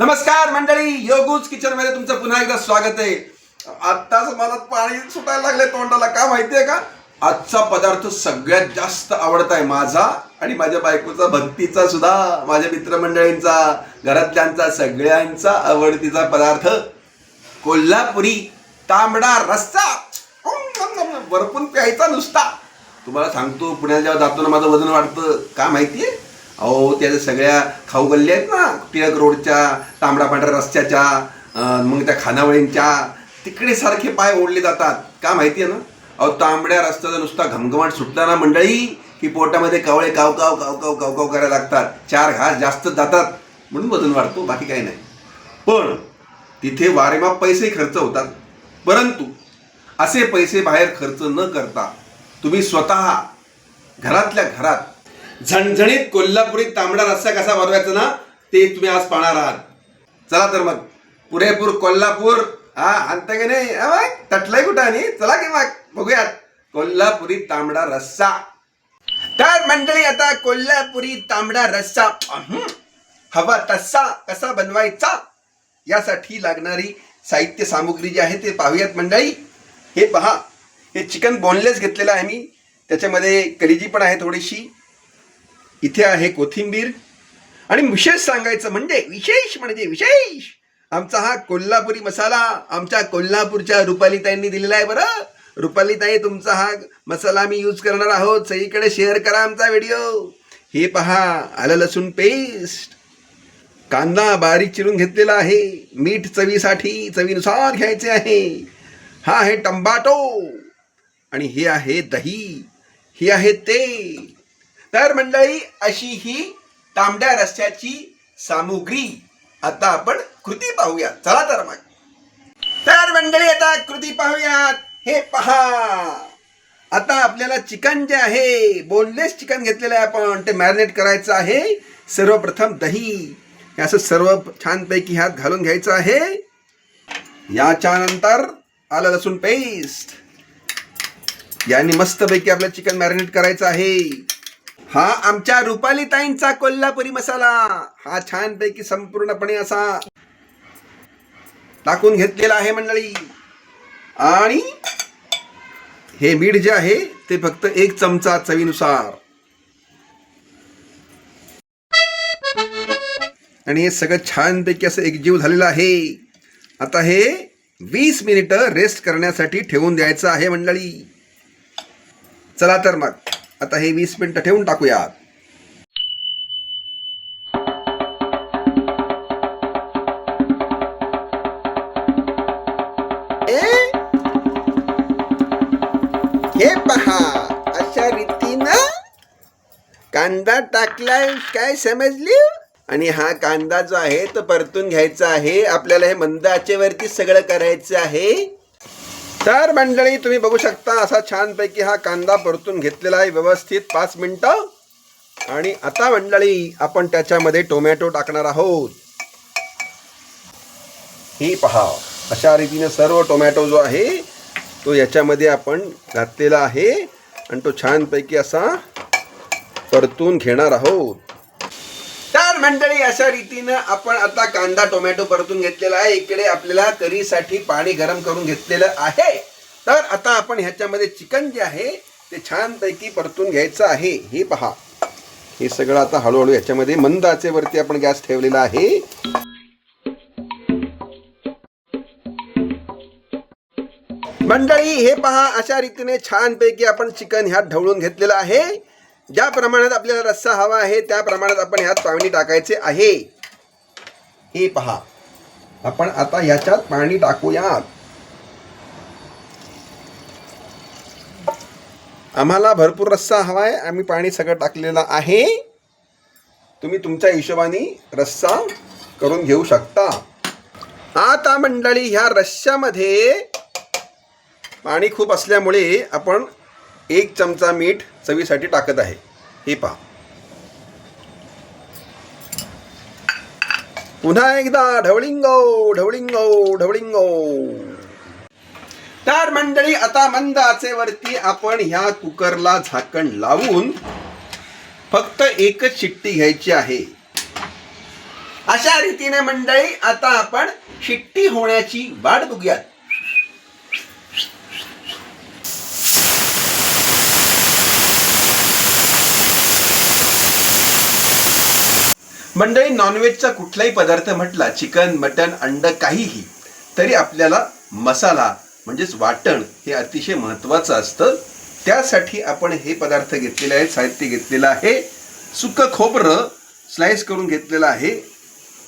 नमस्कार मंडळी योगूज किचनमध्ये तुमचं पुन्हा एकदा स्वागत आहे. आत्ताच मला पाणी सुटायला लागले तोंडाला का माहितीये का? आजचा पदार्थ सगळ्यात जास्त आवडत आहे माझा आणि माझ्या बायकोचा भक्तीचा सुद्धा माझ्या मित्रमंडळींचा घरातल्यांचा सगळ्यांचा आवडतीचा पदार्थ कोल्हापुरी तांबडा रस्सा. वरपून प्यायचा नुसता. तुम्हाला सांगतो पुण्याला जेव्हा जातो ना माझं वजन वाढतं. का माहितीये? अहो त्याच्या सगळ्या खाऊ गल्ल्या आहेत ना टिळक रोडच्या तांबडा पांढऱ्या रस्त्याच्या मग त्या खानावळींच्या तिकडे सारखे पाय ओढले जातात. का माहिती आहे ना? अहो तांबड्या रस्त्याचा नुसता घमघमाट सुटला ना मंडळी की पोटामध्ये कावळे काव काव काव काव काव काव करायला लागतात. चार घास जास्त जातात. म्हणून वजन वाढतो बाकी काही नाही. पण तिथे वारेमाप पैसे खर्च होतात. परंतु असे पैसे बाहेर खर्च न करता तुम्ही स्वतः घरातल्या घरात झणझणीत कोल्हापुरी तांबडा रस्सा कसा बनवायचा ना ते तुम्ही आज पाहणार आहात. चला तर मग. पुरेपूर कोल्हापूर. हा आणता की नाही? तटलंय कुठं आणि? चला की मग. बघूयात. कोल्हापुरी तांबडा रस्सा. तर मंडळी आता कोल्हापुरी तांबडा रस्सा. हवा तस्सा कसा बनवायचा? यासाठी लागणारी साहित्य सामुग्री जी आहे ते पाहूयात मंडळी. हे पहा. हे चिकन बोनलेस घेतलेलं आहे मी. त्याच्यामध्ये कलिजी पण आहे थोडीशी. इथे आहे कोथिंबीर. आणि विशेष सांगायचं म्हणजे विशेष म्हणजे विशेष आमचा हा कोल्हापुरी मसाला आमच्या कोल्हापूरच्या रुपालीताईंनी दिलेला आहे बरं. रुपालीताई तुमचा हा मसाला आम्ही यूज करणार आहोत. सगळीकडे शेअर करा आमचा व्हिडिओ हे पहा आलं लसूण पेस्ट कांदा बारीक चिरून घेतलेला आहे. मीठ चवीसाठी चवीनुसार घ्यायचे आहे. हा आहे टंबाटो आणि हे आहे दही. हे आहे तेल. तर मंडळी अशी ही तांबड्या रस्त्याची सामुग्री आता आपण कृती पाहूया. चला तर मग. तर मंडळी आता कृती पाहूयात. हे पहा. आता आपल्याला चिकन जे आहे बोनलेस चिकन घेतलेलं आहे आपण. ते मॅरिनेट करायचं आहे. सर्वप्रथम दही. हे असं सर्व छानपैकी ह्यात घालून घ्यायचं आहे. याच्या नंतर आलं लसूण पेस्ट याने मस्तपैकी आपलं चिकन मॅरिनेट करायचं आहे. हा आमच्या रुपालीताईंचा कोल्हापुरी मसाला. हा छानपैकी संपूर्णपणे असा टाकून घेतलेला आहे मंडळी. आणि हे मीठ जे आहे ते फक्त एक चमचा चवीनुसार. आणि हे सगळं छानपैकी असं एकजीव झालेलं आहे. आता हे वीस मिनिटं रेस्ट करण्यासाठी ठेवून द्यायचं आहे मंडळी. चला तर मग. आता हे वीस मिनिटं ठेवून टाकूयात. हे पहा अशा रीतीनं कांदा टाकलाय काय समजली? आणि हा कांदा जो आहे तो परतून घ्यायचा आहे. आपल्याला हे मंद आचेवरती सगळं करायचं आहे. तर मंडळी तुम्ही बघू शकता असा छानपैकी हा कांदा परतून घेतलेला आहे व्यवस्थित पाच मिनटं. आणि आता मंडळी आपण त्याच्यामध्ये टोमॅटो टाकणार आहोत. ही पहा अशा रीतीने सर्व टोमॅटो जो आहे तो याच्यामध्ये आपण घातलेला आहे. आणि तो छानपैकी असा परतून घेणार आहोत. तर मंडळी अशा रीतीनं आपण आता कांदा टोमॅटो परतून घेतलेला आहे. इकडे आपल्याला करीसाठी पाणी गरम करून घेतलेलं आहे. तर आता आपण ह्याच्यामध्ये चिकन जे आहे ते छानपैकी परतून घ्यायचं आहे. हे पहा. हे सगळं आता हळूहळू ह्याच्यामध्ये मंद आचेवरती आपण गॅस ठेवलेला आहे. मंडळी हे पहा. अशा रीतीने छानपैकी आपण चिकन ह्यात ढवळून घेतलेलं आहे. ज्या प्रमाणात आपल्याला रस्सा हवा आहे त्या प्रमाणात आपण ह्यात पाणी टाकायचे आहे. हे पहा. आपण आता ह्याच्यात पाणी टाकूयात. आम्हाला भरपूर रस्सा हवा आहे आम्ही पाणी सगळं टाकलेलं आहे. तुम्ही तुमच्या हिशोबाने रस्सा करून घेऊ शकता. आता मंडळी ह्या रश्श्यामध्ये पाणी खूप असल्यामुळे आपण एक चमचा मीठ चवीसाठी टाकत आहे. हे पहा. पुन्हा एकदा ढवळिंगो ढवळिंगो ढवळिंगो. तर मंडळी आता मंद आचेवरती आपण ह्या कुकरला झाकण लावून फक्त एकच शिट्टी घ्यायची आहे. अशा रीतीने मंडळी आता आपण शिट्टी होण्याची वाट बघूयात. मंडळी नॉनव्हेजचा कुठलाही पदार्थ म्हटला चिकन मटन अंड काहीही तरी आपल्याला मसाला म्हणजेच वाटण हे अतिशय महत्त्वाचं असतं. त्यासाठी आपण हे पदार्थ घेतलेले आहेत साहित्य घेतलेलं आहे. सुकं खोबरं स्लाइस करून घेतलेलं आहे.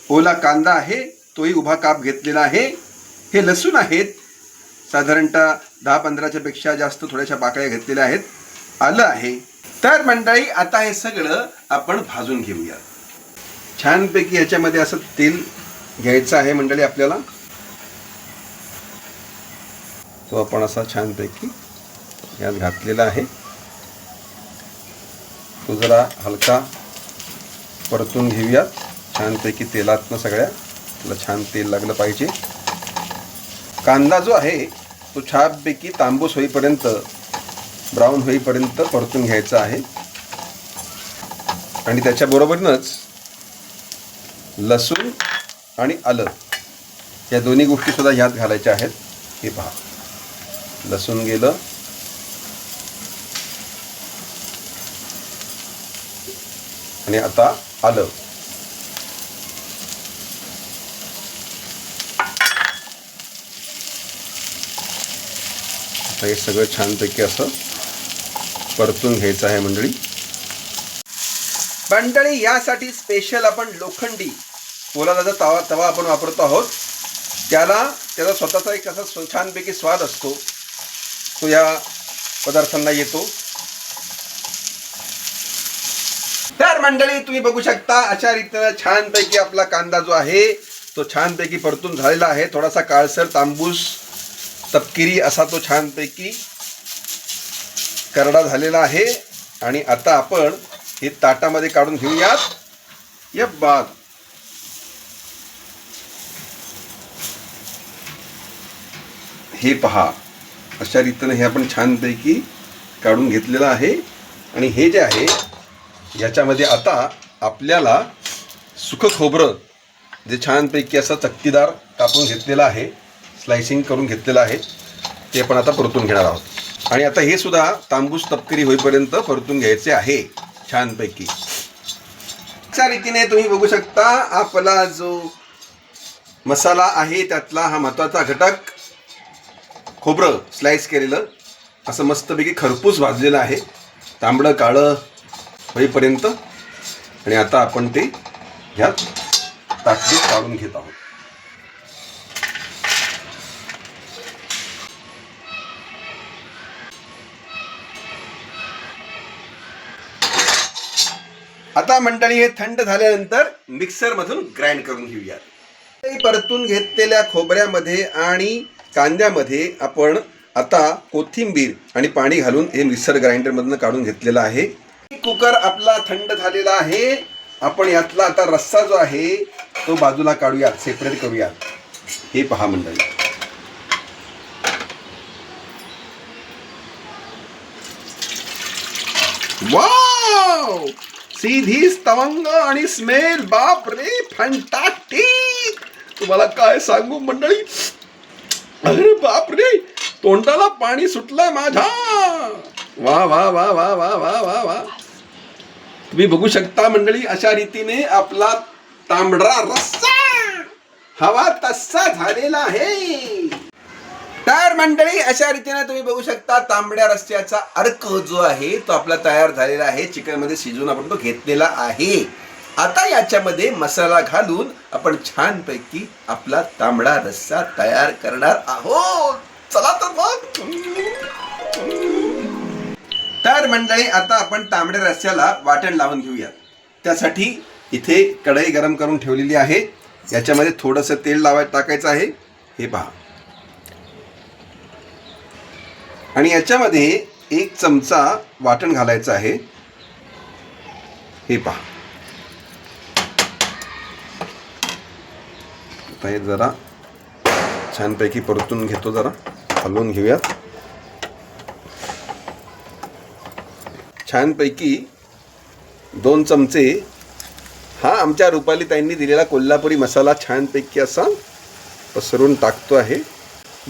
ओला कांदा आहे तोही उभा काप घेतलेला आहे. हे लसूण आहेत. साधारणतः दहा पंधराच्या पेक्षा जास्त थोड्याशा पाकळ्या घेतलेल्या आहेत. आलं आहे. तर मंडळी आता हे सगळं आपण भाजून घेऊया छानपैकी ह्याच्यामध्ये असं तेल घ्यायचं आहे मंडळी आपल्याला. तो आपण असा छानपैकी यात घातलेला आहे. तो जरा हलका परतून घेऊयात. छानपैकी तेलातनं सगळ्या त्याला छान तेल लागलं पाहिजे. कांदा जो आहे तो छानपैकी तांबूस होईपर्यंत ब्राऊन होईपर्यंत परतून घ्यायचा आहे. आणि त्याच्याबरोबरीनंच लसूण आणि आलं. या दोन्ही गोष्टी सुद्धा ह्यात घालायच्या आहेत. हे पहा. लसूण गेलं. आणि आता आलं. आता हे सगळं छानपैकी असं परतून घ्यायचं आहे मंडळी. मंडळी यासाठी स्पेशल आपण लोखंडी. पोलादाचा तवा तवा आपण वापरतो आहोत. त्याला त्याचा स्वतःचा एक असा छानपैकी स्वाद असतो. तो या पदार्थांना येतो. तर मंडळी तुम्ही बघू शकता अशा रीतीनं छानपैकी आपला कांदा जो आहे तो छानपैकी परतून झालेला आहे. थोडासा काळसर तांबूस तपकिरी असा तो छानपैकी करडा झालेला आहे. आणि आता आपण हे ताटामध्ये काढून घेऊयात. या बाग हे पहा. अशा रीतीनं हे आपण छानपैकी काढून घेतलेलं आहे. आणि हे जे आहे याच्यामध्ये आता आपल्याला सुख खोबरं जे छानपैकी असं चक्तीदार कापून घेतलेलं आहे स्लायसिंग करून घेतलेलं आहे ते आपण आता परतून घेणार आहोत. आणि आता हे सुद्धा तांबूस तपकिरी होईपर्यंत परतून घ्यायचे आहे छानपैकी. अशा रीतीने तुम्ही बघू शकता आपला जो मसाला आहे त्यातला हा महत्त्वाचा घटक खोबरं स्लाईस केलेलं. असं मस्तपैकी खरपूस भाजलेलं आहे. तांबडं काळं होईपर्यंत. आणि आता आपण ते ह्यात ताकदीत काढून घेत आहोत. आता मंडळी हे थंड झाल्यानंतर मिक्सरमधून ग्राइंड करून घेऊयात. परतून घेतलेल्या खोबऱ्यामध्ये आणि कांद्यामध्ये आपण आता कोथिंबीर आणि पाणी घालून हे मिक्सर ग्राइंडरमधनं काढून घेतलेलं आहे. कुकर आपला थंड झालेला आहे. आपण यातला आता रस्सा जो आहे तो बाजूला काढूया सेपरेट करूया हे पहा मंडळी. वाव! सीधी तवंग आणि स्मेल. बाप रे फंटास्टिक तुम्हाला काय सांगू मंडळी? बापरे बाप रे तोंडाला पाणी सुटलंय माझ्या. वा वा वा वा वा वा वा वा. तुम्ही बघू शकता मंडळी अशा रीतीने आपला तांबडा रस्सा. हवा तसा झालेला आहे. तर मंडळी अशा रीतीने तुम्ही बघू शकता तांबड्या रस्त्याचा अर्क जो आहे तो आपला तयार झालेला आहे. चिकनमध्ये शिजून शिजवून आपण तो घेतलेला आहे. आता याच्यामध्ये मसाला घालून आपण छानपैकी आपला तांबडा रस्सा तयार करणार आहोत. चला तर मग. तर मंडळी आता आपण तांबड्या रस्स्याला वाटण लावून घेऊया. त्यासाठी इथे कढई गरम करून ठेवलेली आहे. याच्यामध्ये थोडंसं तेल लावाय टाकायचं आहे. हे पहा. आणि याच्यामध्ये एक चमचा वाटण घालायचं आहे. हे पहा. आता हे जरा. छानपैकी परतून घेतो जरा. हलवून घेऊयात. छानपैकी दोन चमचे हा आमच्या रुपाली ताईंनी दिलेला कोल्हापुरी मसाला छानपैकी असा पसरून टाकतो आहे.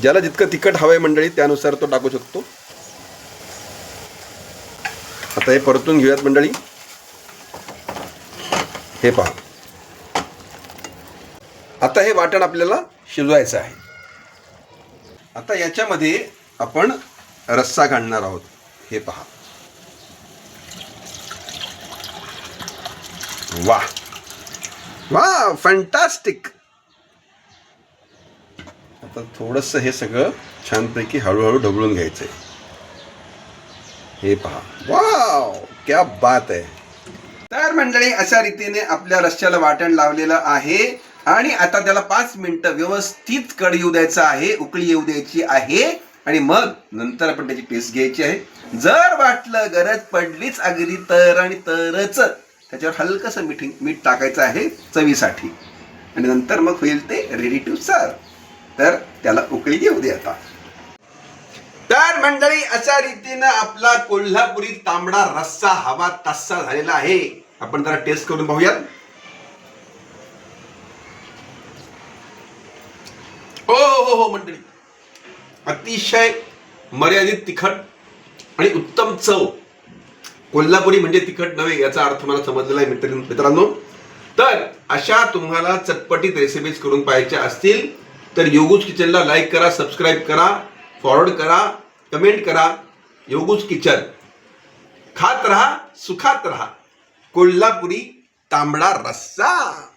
ज्याला जितकं तिखट हवं आहे मंडळी त्यानुसार तो टाकू शकतो. आता हे परतून घेऊयात मंडळी. हे पहा. आता हे वाटण आपल्याला शिजवायचं आहे. आता याच्यामध्ये आपण रस्सा घालणार आहोत. हे पहा. वा. वा फॅन्टास्टिक आता थोडंसं हे सगळं छानपैकी हळूहळू ढवळून आहे हे पहा. वाव क्या बात आहे. तर मंडळी अशा रीतीने आपल्या रस्त्याला वाटण लावलेलं आहे. आणि आता त्याला पाच मिनिटं व्यवस्थित कड येऊ द्यायचं आहे उकळी येऊ द्यायची आहे. आणि मग नंतर आपण त्याची टेस्ट घ्यायची आहे. जर वाटलं गरज पडलीच अगदी तर आणि तरच त्याच्यावर हलकंसं मीठ मीठ टाकायचं आहे चवीसाठी. आणि नंतर मग होईल ते रेडी टू सर्व तर त्याला उकळी येऊ दे आता. तर मंडळी अशा रीतीनं आपला कोल्हापुरी तांबडा रस्सा हवा तस्सा झालेला आहे. आपण जरा टेस्ट करून पाहूयात हो हो हो मंडळी. अतिशय मर्यादित तिखट आणि उत्तम चव. कोल्हापुरी म्हणजे तिखट नव्हे याचा अर्थ मला समजलेला आहे मित्र मित्रांनो. तर अशा तुम्हाला चटपटीत रेसिपीज करून पाहायच्या असतील तर योगूज किचनला लाईक करा सबस्क्राईब करा फॉरवर्ड करा कमेंट करा. योगूज किचन. खात रहा सुखात रहा. कोल्हापुरी तांबडा रस्सा.